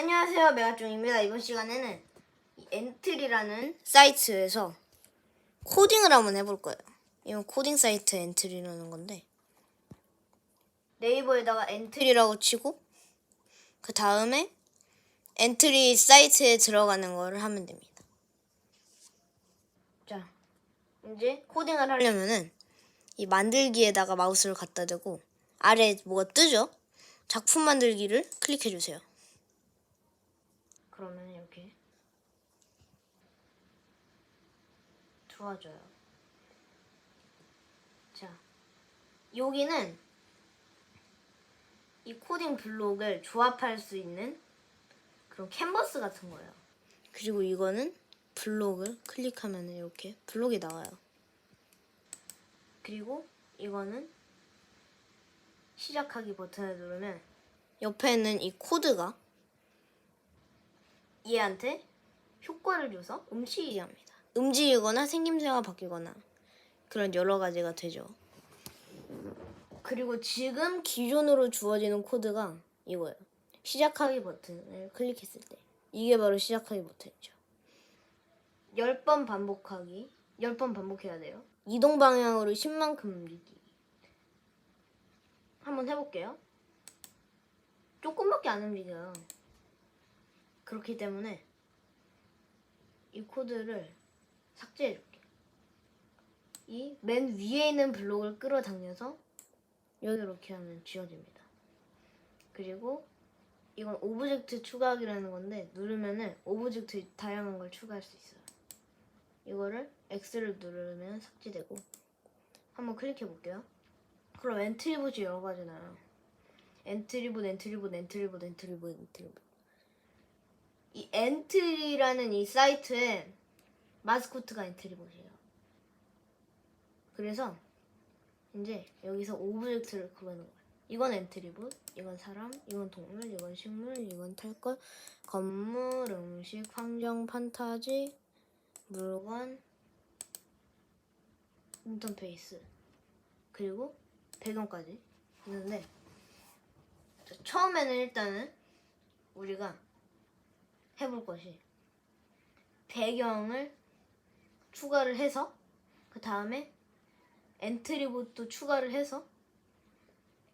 안녕하세요 메가종입니다 이번 시간에는 이 엔트리라는 사이트에서 코딩을 한번 해볼 거예요 이건 코딩 사이트 엔트리라는 건데 네이버에다가 엔트리라고 치고 그 다음에 엔트리 사이트에 들어가는 거를 하면 됩니다 자 이제 코딩을 하려면은 이 만들기에다가 마우스를 갖다 대고 아래 뭐가 뜨죠? 작품 만들기를 클릭해 주세요. 이렇게 들어와줘요. 자, 여기는 이 코딩 블록을 조합할 수 있는 그런 캔버스 같은 거예요. 그리고 이거는 블록을 클릭하면 이렇게 블록이 나와요. 그리고 이거는 시작하기 버튼을 누르면 옆에는 이 코드가 얘한테 효과를 줘서 움직이게 합니다. 움직이거나 생김새가 바뀌거나 그런 여러 가지가 되죠. 그리고 지금 기존으로 주어지는 코드가 이거예요. 시작하기 버튼을 클릭했을 때 이게 바로 시작하기 버튼이죠. 10번 반복하기 10번 반복해야 돼요. 이동 방향으로 10만큼 움직이기 한번 해볼게요. 조금밖에 안 움직여요. 그렇기 때문에 이 코드를 삭제해줄게요. 이맨 위에 있는 블록을 끌어당겨서 여기 이렇게 하면 지워집니다. 그리고 이건 오브젝트 추가하기라는 건데 누르면은 오브젝트 다양한 걸 추가할 수 있어요. 이거를 X를 누르면 삭제되고 한번 클릭해 볼게요. 그럼 엔트리봇이 여러 가지 나요. 엔트리봇, 엔트리봇, 엔트리봇, 엔트리봇, 엔트리봇. 이 엔트리라는 이 사이트에 마스코트가 엔트리봇이에요. 그래서 이제 여기서 오브젝트를 구하는 거예요. 이건 엔트리봇, 이건 사람, 이건 동물, 이건 식물, 이건 탈것, 건물, 음식, 환경, 판타지, 물건, 인터페이스, 그리고 배경까지 있는데 자, 처음에는 일단은 우리가 해볼 것이 배경을 추가를 해서 그 다음에 엔트리봇도 추가를 해서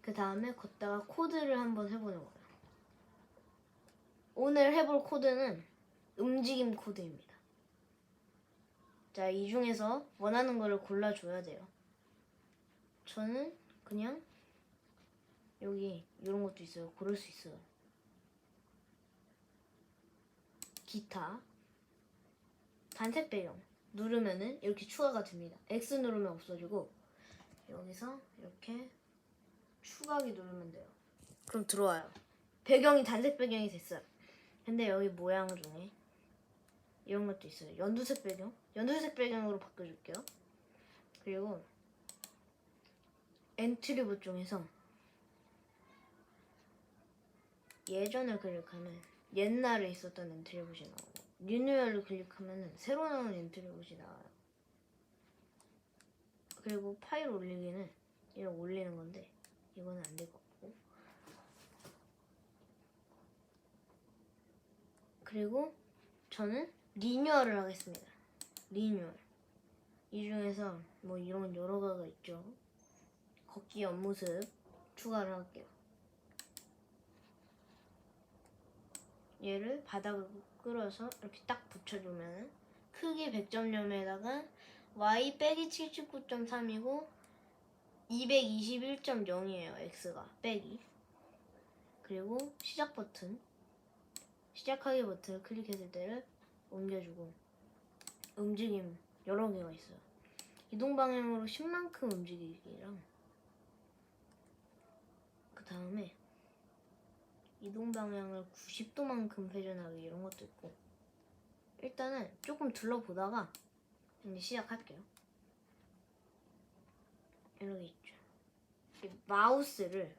그 다음에 걷다가 코드를 한번 해보는 거예요. 오늘 해볼 코드는 움직임 코드입니다. 자, 이 중에서 원하는 거를 골라줘야 돼요. 저는 그냥 여기 이런 것도 있어요. 고를 수 있어요. 기타 단색 배경 누르면은 이렇게 추가가 됩니다. X 누르면 없어지고 여기서 이렇게 추가하기 누르면 돼요. 그럼 들어와요. 배경이 단색 배경이 됐어요. 근데 여기 모양 중에 이런 것도 있어요. 연두색 배경. 연두색 배경으로 바꿔줄게요. 그리고 엔트리봇 중에서 예전을 클릭하면 옛날에 있었던 엔트리봇이 나오고 리뉴얼을 클릭하면 새로 나온 엔트리봇이 나와요. 그리고 파일 올리기는 이렇게 올리는 건데 이거는 안 될 것 같고 그리고 저는 리뉴얼을 하겠습니다. 리뉴얼 이 중에서 뭐 이런 여러 가지가 있죠. 걷기 옆모습 추가를 할게요. 얘를 바닥을 끌어서 이렇게 딱 붙여주면 크기 100.0에다가 y 빼기 79.3이고 221.0이에요 x가. 빼기. 그리고 시작 버튼. 시작하기 버튼을 클릭했을 때를 옮겨주고 움직임 여러 개가 있어요. 이동 방향으로 10만큼 움직이기랑 그 다음에 이동 방향을 90도만큼 회전하기 이런 것도 있고 일단은 조금 둘러보다가 이제 시작할게요. 이렇게 있죠. 이 마우스를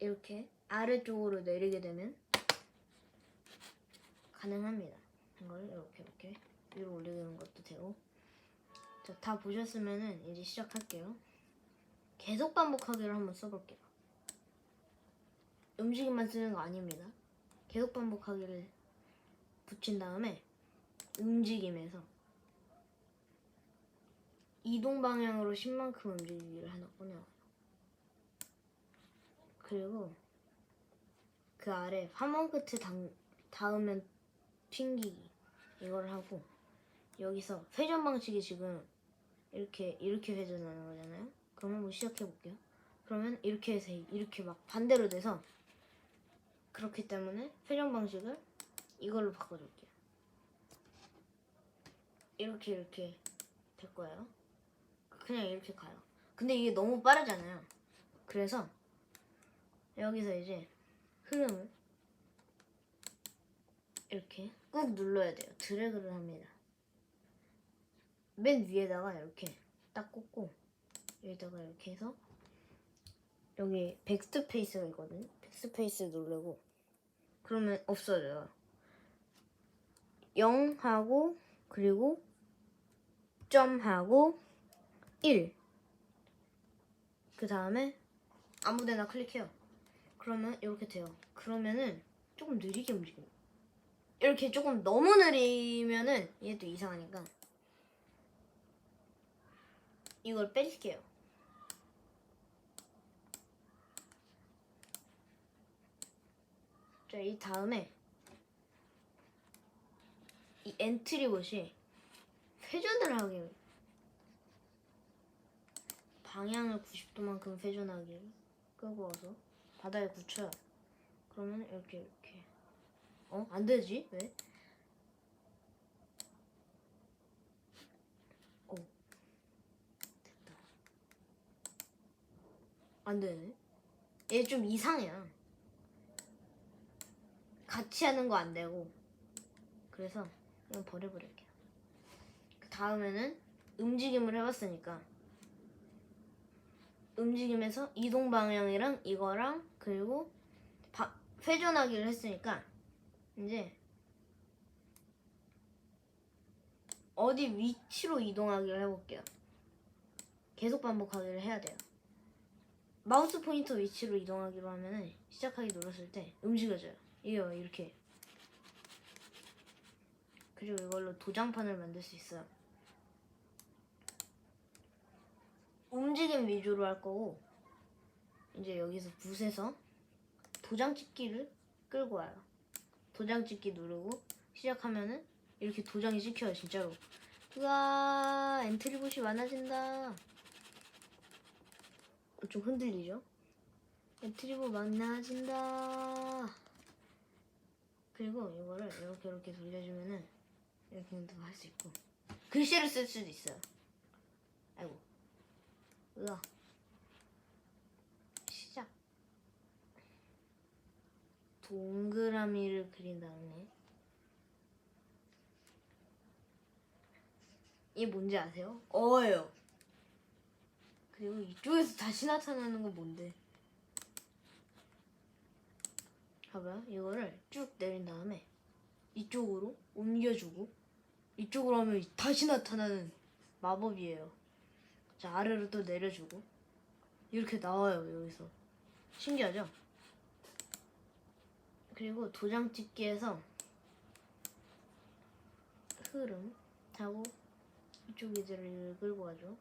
이렇게 아래쪽으로 내리게 되면 가능합니다. 이걸 이렇게 이렇게 위로 올리는 것도 되고 자, 다 보셨으면은 이제 시작할게요. 계속 반복하기를 한번 써볼게요. 움직임만 쓰는 거 아닙니다. 계속 반복하기를 붙인 다음에 움직임에서 이동 방향으로 10만큼 움직이기를 하나 꺼내요. 그리고 그 아래 화면 끝에 당, 닿으면 튕기기 이걸 하고 여기서 회전 방식이 지금 이렇게 이렇게 회전하는 거잖아요. 그러면 한번 시작해 볼게요. 그러면 이렇게 해서 이렇게 막 반대로 돼서 그렇기 때문에 회전 방식을 이걸로 바꿔줄게요. 이렇게 이렇게 될 거예요. 그냥 이렇게 가요. 근데 이게 너무 빠르잖아요. 그래서 여기서 이제 흐름을 이렇게 꾹 눌러야 돼요. 드래그를 합니다. 맨 위에다가 이렇게 딱 꽂고 여기다가 이렇게 해서 여기 백스페이스가 있거든요. 백스페이스 누르고 그러면 없어져요. 0 하고 그리고 점 하고 1. 그 다음에 아무데나 클릭해요. 그러면 이렇게 돼요. 그러면은 조금 느리게 움직여요. 이렇게 조금 너무 느리면은 얘도 이상하니까 이걸 뺄게요. 자, 이 다음에 이 엔트리봇이 회전을 하게 방향을 90도만큼 회전하기를 끄고 와서 바닥에 붙여요. 그러면 이렇게 이렇게 어? 안 되지? 왜? 어. 됐다. 안 되네. 얘 좀 이상해요. 같이 하는 거 안 되고. 그래서 이건 버려버릴게요. 그 다음에는 움직임을 해봤으니까 움직임에서 이동 방향이랑 이거랑 그리고 바- 회전하기를 했으니까 이제 어디 위치로 이동하기를 해볼게요. 계속 반복하기를 해야 돼요. 마우스 포인터 위치로 이동하기로 하면은 시작하기 눌렀을 때 움직여져요. 이거 이렇게. 그리고 이걸로 도장판을 만들 수 있어요. 움직임 위주로 할 거고 이제 여기서 붓에서 도장 찍기를 끌고 와요. 도장 찍기 누르고 시작하면은 이렇게 도장이 찍혀요 진짜로. 우와 엔트리봇이 많아진다. 어, 좀 흔들리죠? 엔트리봇 많아진다. 그리고 이거를 이렇게 이렇게 돌려주면은 이렇게 할수 있고 글씨를 쓸 수도 있어요. 아이고. 으아. 시작. 동그라미를 그린 다음에 이게 뭔지 아세요? 어예요. 그리고 이쪽에서 다시 나타나는 건 뭔데? 봐봐요. 이거를 쭉 내린 다음에 이쪽으로 옮겨주고 이쪽으로 하면 다시 나타나는 마법이에요. 자 아래로 또 내려주고 이렇게 나와요 여기서 신기하죠? 그리고 도장 찍기에서 흐름 하고 이쪽 이들을 끌고 가죠.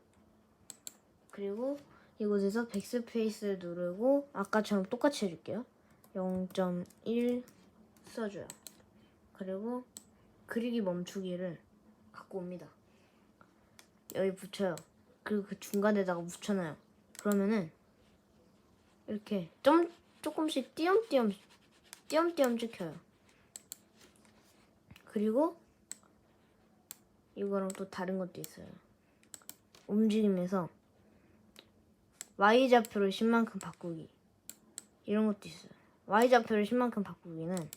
그리고 이곳에서 백스페이스를 누르고 아까처럼 똑같이 해줄게요. 0.1 써줘요. 그리고 그리기 멈추기를 갖고 옵니다. 여기 붙여요. 그리고 그 중간에다가 붙여놔요. 그러면은 이렇게 좀 조금씩 띄엄띄엄 띄엄띄엄 찍혀요. 그리고 이거랑 또 다른 것도 있어요. 움직임에서 Y 좌표를 10만큼 바꾸기 이런 것도 있어요. Y 좌표를 10만큼 바꾸기는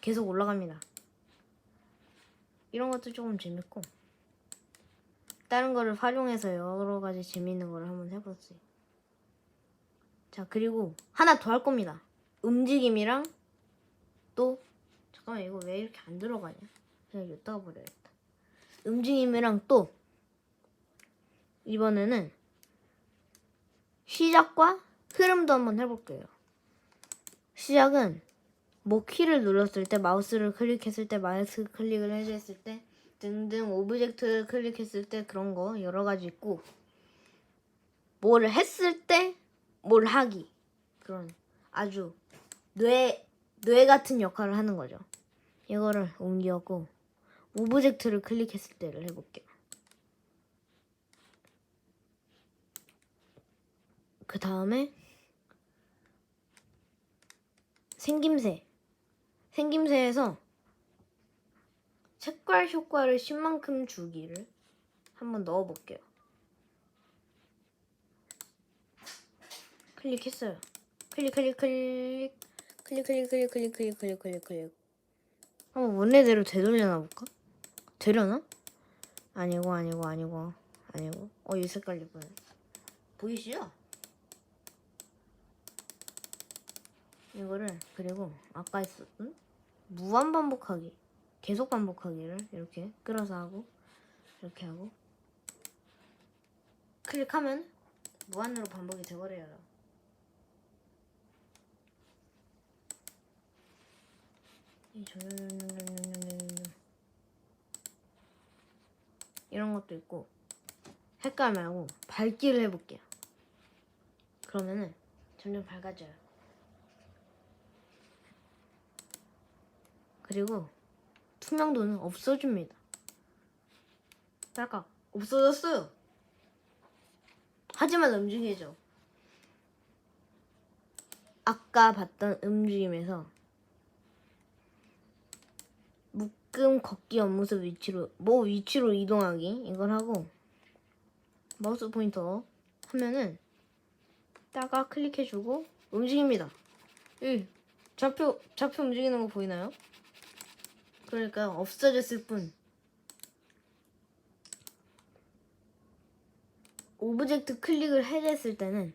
계속 올라갑니다. 이런 것도 조금 재밌고 다른 거를 활용해서 여러 가지 재밌는 거를 한번 해봤어요. 자 그리고 하나 더 할 겁니다. 움직임이랑 또 잠깐만 이거 왜 이렇게 안 들어가냐? 그냥 여기다가 버려야겠다. 움직임이랑 또 이번에는 시작과 흐름도 한번 해볼게요. 시작은 뭐 키를 눌렀을 때 마우스를 클릭했을 때 마우스 클릭을 해제했을 때 등등 오브젝트를 클릭했을 때 그런 거 여러 가지 있고 뭘 했을 때 뭘 하기 그런 아주 뇌, 뇌 같은 역할을 하는 거죠. 이거를 옮겼고 오브젝트를 클릭했을 때를 해볼게요. 그 다음에 생김새 생김새에서 색깔 효과를 10만큼 주기를 한번 넣어볼게요. 클릭했어요. 클릭 클릭 클릭 클릭 클릭 클릭 클릭 클릭 클릭 클릭 클릭 한번 원래대로 되돌려놔 볼까? 되려나? 아니고 아니고 아니고 아니고 어 이 색깔 예쁘네 보이시죠? 이거를 그리고 아까 했었던 무한 반복하기 계속 반복하기를 이렇게 끌어서 하고 이렇게 하고 클릭하면 무한으로 반복이 돼버려요. 이런 것도 있고 색깔 말고 밝기를 해볼게요. 그러면은 점점 밝아져요. 그리고 투명도는 없어집니다. 딸깍 없어졌어요. 하지만 움직이죠. 아까 봤던 움직임에서 묶음 걷기 옆모습 위치로 뭐 위치로 이동하기 이걸 하고 마우스 포인터 하면은 따가 클릭해주고 움직입니다. 이 좌표 좌표 움직이는 거 보이나요? 그러니까 없어졌을 뿐. 오브젝트 클릭을 해제했을 때는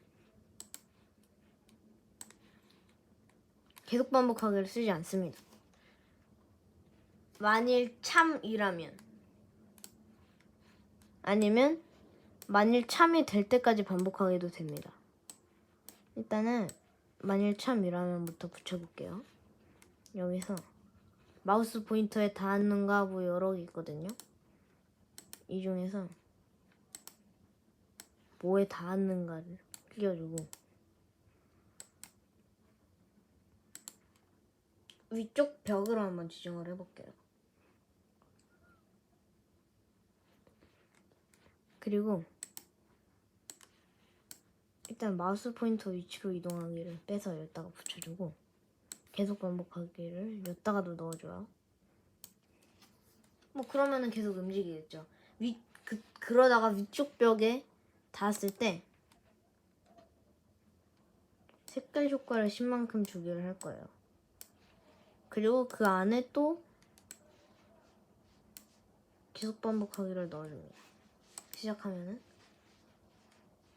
계속 반복하기를 쓰지 않습니다. 만일 참이라면 아니면 만일 참이 될 때까지 반복하게도 됩니다. 일단은 만일 참이라면부터 붙여볼게요. 여기서 마우스 포인터에 닿는가 뭐 여러 개 있거든요. 이 중에서 뭐에 닿았는가를 클릭해주고 위쪽 벽으로 한번 지정을 해볼게요. 그리고 일단 마우스 포인터 위치로 이동하기를 빼서 여기다가 붙여주고 계속 반복하기를 여기다가도 넣어줘요. 뭐 그러면은 계속 움직이겠죠. 위 그, 그러다가 위쪽 벽에 닿았을 때 색깔 효과를 10만큼 주기를 할 거예요. 그리고 그 안에 또 계속 반복하기를 넣어줍니다. 시작하면은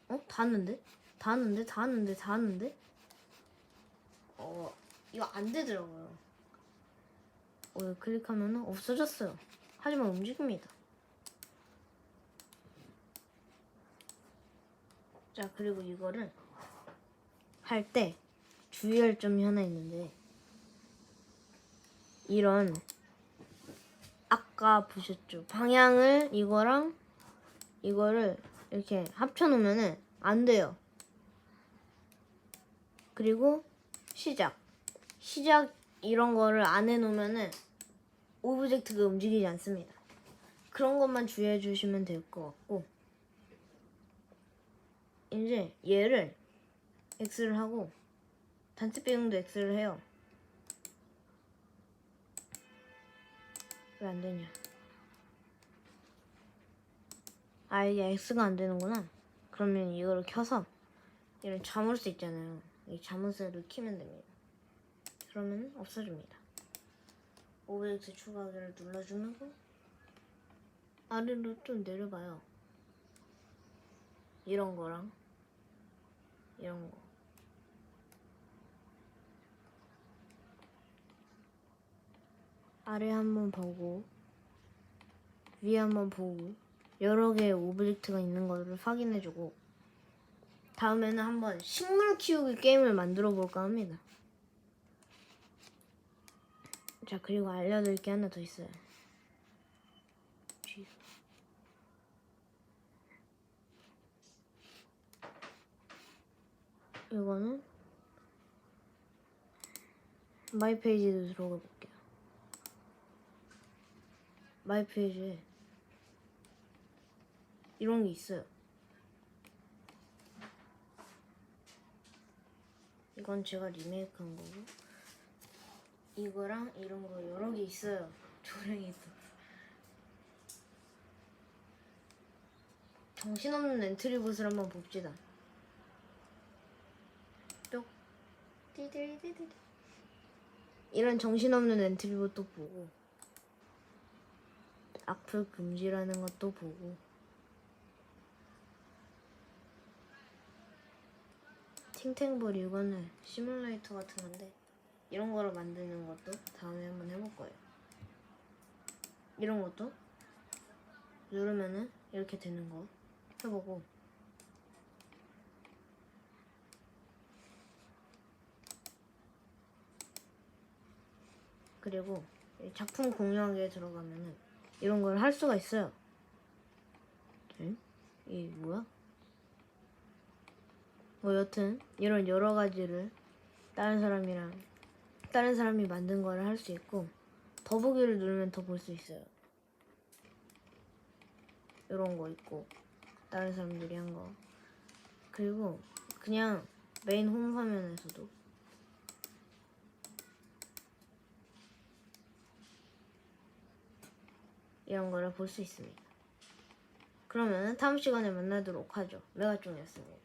어? 닿았는데? 닿았는데? 닿았는데? 닿았는데? 어 이거 안 되더라고요. 어, 이거 클릭하면은 없어졌어요. 하지만 움직입니다. 자 그리고 이거를 할 때 주의할 점이 하나 있는데 이런 아까 보셨죠 방향을 이거랑 이거를 이렇게 합쳐 놓으면은 안 돼요 그리고 시작 시작 이런 거를 안 해놓으면은 오브젝트가 움직이지 않습니다 그런 것만 주의해 주시면 될 것 같고 이제 얘를 X를 하고 단체 배경도 X를 해요. 왜 안 되냐? 아 이게 X가 안 되는구나. 그러면 이거를 켜서 이런 자물쇠 있잖아요. 이 자물쇠를 키면 됩니다. 그러면 없어집니다. 오브젝트 추가하기를 눌러주고 아래로 좀 내려봐요. 이런 거랑 이런 거. 아래 한번 보고 위에 한번 보고 여러 개의 오브젝트가 있는 거를 확인해주고 다음에는 한번 식물 키우기 게임을 만들어 볼까 합니다. 자 그리고 알려드릴 게 하나 더 있어요. 취소. 이거는 마이 페이지도 들어가 볼게요. 마이 페이지에 이런 게 있어요. 이건 제가 리메이크한 거고 이거랑 이런 거 여러 개 있어요. 조랭이도. 정신없는 엔트리봇을 한번 봅시다. 뿅. 띠디디디디. 이런 정신없는 엔트리봇도 보고 악플 금지라는 것도 보고 팅탱볼 이거는 시뮬레이터 같은 건데 이런 거로 만드는 것도 다음에 한번 해볼 거예요. 이런 것도 누르면은 이렇게 되는 거 해보고 그리고 이 작품 공유하기에 들어가면은 이런 걸 할 수가 있어요. 응? 이 뭐야? 뭐 여튼 이런 여러 가지를 다른 사람이랑 다른 사람이 만든 거를 할 수 있고 더보기를 누르면 더 볼 수 있어요. 이런 거 있고 다른 사람들이 한 거. 그리고 그냥 메인 홈 화면에서도 이런 거를 볼 수 있습니다. 그러면 다음 시간에 만나도록 하죠. 메가종이었습니다.